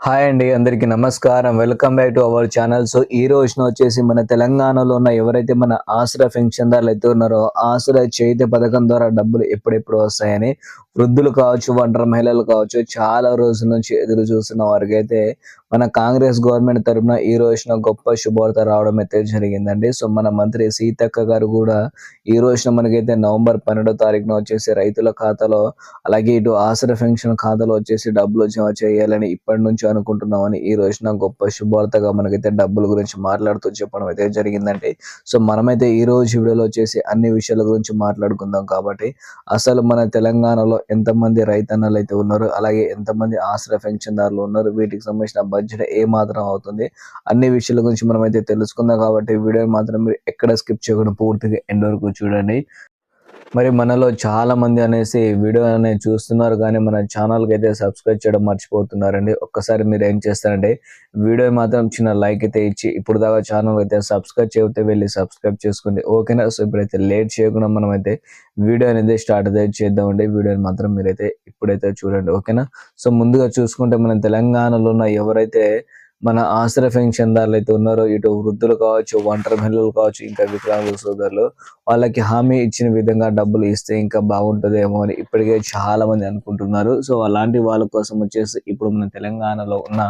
Hi అండి అందరికీ నమస్కారం. Welcome back to our channel. So ఈ రోజున వచ్చేసి మన తెలంగాణలో ఉన్న ఎవరైతే మన ఆసరా పెన్షన్దారులు అయితే ఉన్నారో ఆసరా చేతి పథకం ద్వారా డబ్బులు ఎప్పుడెప్పుడు వస్తాయని వృద్ధులు కావచ్చు ఒంటరి మహిళలు కావచ్చు చాలా రోజుల నుంచి ఎదురు చూస్తున్న వారికి అయితే మన కాంగ్రెస్ గవర్నమెంట్ తరఫున ఈ రోజున గొప్ప శుభవార్త రావడం అయితే జరిగిందండి. సో మన మంత్రి సీతక్క గారు కూడా ఈ రోజున మనకైతే నవంబర్ పన్నెండో తారీఖున వచ్చేసి రైతుల ఖాతాలో అలాగే ఇటు ఆసర పెన్షన్ ఖాతాలో వచ్చేసి డబ్బులు జమ చేయాలని ఇప్పటి నుంచి అనుకుంటున్నామని ఈ రోజున గొప్ప శుభవార్తగా మనకైతే డబ్బుల గురించి మాట్లాడుతూ చెప్పడం అయితే జరిగిందండి. సో మనమైతే ఈ రోజు వీడియోలో వచ్చేసి అన్ని విషయాల గురించి మాట్లాడుకుందాం కాబట్టి అసలు మన తెలంగాణలో ఎంతమంది రైతన్నలు అయితే ఉన్నారు అలాగే ఎంతమంది ఆశ్రయ పెన్షన్దారులు ఉన్నారు వీటికి సంబంధించిన బడ్జెట్ ఏ మాత్రం అవుతుంది. అన్ని విషయాల గురించి మనం అయితే తెలుసుకుందాం కాబట్టి వీడియో మాత్రం మీరు ఎక్కడ స్కిప్ చేయకుండా పూర్తిగా ఎండ్ వరకు చూడండి. మరి మనలో చాలా మంది అనేసి వీడియో అనేది చూస్తున్నారు కానీ మన ఛానల్కి అయితే సబ్స్క్రైబ్ చేయడం మర్చిపోతున్నారండి. ఒక్కసారి మీరు ఏం చేస్తారంటే వీడియో మాత్రం చిన్న లైక్ అయితే ఇచ్చి ఇప్పుడు దాకా ఛానల్ అయితే సబ్స్క్రైబ్ చేయతే వెళ్ళి సబ్స్క్రైబ్ చేసుకోండి. ఓకేనా? సో ఇప్పుడైతే లేట్ చేయకుండా మనం అయితే వీడియో అనేది స్టార్ట్ అయితే చేద్దామండి. వీడియోని మాత్రం మీరైతే ఇప్పుడైతే చూడండి. ఓకేనా? సో ముందుగా చూసుకుంటే మన తెలంగాణలో ఉన్న ఎవరైతే మన ఆశ్రయ పెన్షన్దారులు అయితే ఉన్నారో ఇటు వృద్ధులు కావచ్చు ఒంటరి మహిళలు కావచ్చు ఇంకా వికలాంగుల సోదరులు వాళ్ళకి హామీ ఇచ్చిన విధంగా డబ్బులు ఇస్తే ఇంకా బాగుంటుందేమో అని ఇప్పటికే చాలా మంది అనుకుంటున్నారు. సో అలాంటి వాళ్ళ కోసం వచ్చేసి ఇప్పుడు మన తెలంగాణలో ఉన్న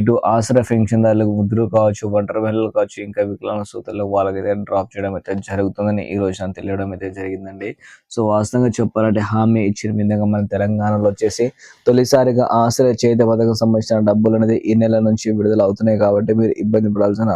ఇటు ఆశ్రయ పెన్షన్దారులకు వృద్ధులు కావచ్చు ఒంటరి మహిళలు కావచ్చు ఇంకా వికలాంగ సోదరులు వాళ్ళకైతే డ్రాప్ చేయడం అయితే జరుగుతుందని ఈ రోజు నాకు తెలియడం అయితే జరిగిందండి. సో వాస్తవంగా చెప్పాలంటే హామీ ఇచ్చిన విధంగా మన తెలంగాణలో వచ్చేసి తొలిసారిగా ఆశ్రయ చేత పథకం సంబంధించిన డబ్బులు అనేది ఈ నెల నుంచి విడుదల అవుతున్నాయి కాబట్టి మీరు ఇబ్బంది పడాల్సిన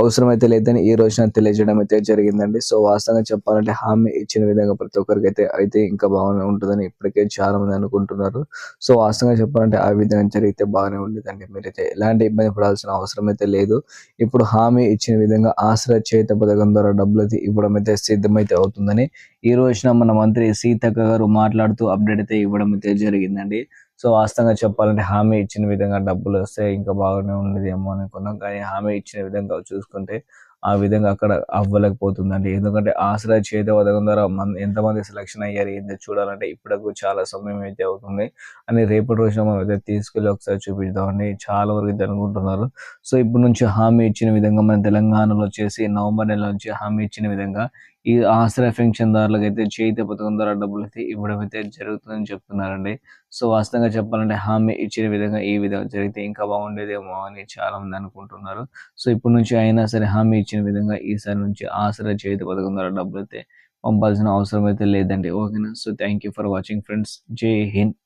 అవసరం అయితే లేదని ఈ రోజున తెలియజేయడం అయితే జరిగిందండి. సో వాస్తవంగా చెప్పాలంటే హామీ ఇచ్చిన విధంగా ప్రతి ఒక్కరికి అయితే అయితే ఇంకా బాగానే ఉంటుందని ఇప్పటికే చాలా మంది అనుకుంటున్నారు. సో వాస్తవంగా చెప్పాలంటే ఆ విధంగా జరిగితే బాగానే ఉండేదండి. మీరైతే ఎలాంటి ఇబ్బంది పడాల్సిన అవసరం అయితే లేదు. ఇప్పుడు హామీ ఇచ్చిన విధంగా ఆశ్రయ చేత పథకం ద్వారా డబ్బులు అయితే ఇవ్వడం అయితే సిద్ధమైతే అవుతుందని ఈ రోజున మన మంత్రి సీతక్క గారు మాట్లాడుతూ అప్డేట్ అయితే ఇవ్వడం అయితే జరిగిందండి. సో వాస్తవంగా చెప్పాలంటే హామీ ఇచ్చిన విధంగా డబ్బులు వస్తే ఇంకా బాగానే ఉండేదేమో అనుకున్నాం. కానీ హామీ ఇచ్చిన విధంగా చూసుకుంటే ఆ విధంగా అక్కడ అవ్వలేకపోతుందండి. ఎందుకంటే ఆశ్రయ చేత పథకం ద్వారా మన ఎంతమంది సెలక్షన్ అయ్యారు ఏంటో చూడాలంటే ఇప్పటికు చాలా సమయం అయితే అవుతుంది. అని రేపటి రోజున మనం అయితే తీసుకెళ్ళి ఒకసారి చూపిద్దామండి. చాలా వరకు అయితే అనుకుంటున్నారు. సో ఇప్పటి నుంచి హామీ ఇచ్చిన విధంగా మన తెలంగాణలో వచ్చేసి నవంబర్ నెల నుంచి హామీ ఇచ్చిన విధంగా ఈ ఆశ్రయ పెన్షన్దారులకు అయితే చేయితే పథకం ద్వారా డబ్బులు అయితే ఇవ్వడం అయితే జరుగుతుందని చెప్తున్నారండి. సో వాస్తవంగా చెప్పాలంటే హామీ ఇచ్చిన విధంగా ఈ విధంగా జరిగితే ఇంకా బాగుండేదేమో అని చాలా మంది అనుకుంటున్నారు. సో ఇప్పటి నుంచి అయినా సరే హామీ ఇచ్చిన విధంగా ఈసారి నుంచి ఆశ్రయ చేతి పథకం ద్వారా డబ్బులు అయితే పంపాల్సిన అవసరం అయితే లేదండి. ఓకేనా? So thank you for watching friends. జై హింద్.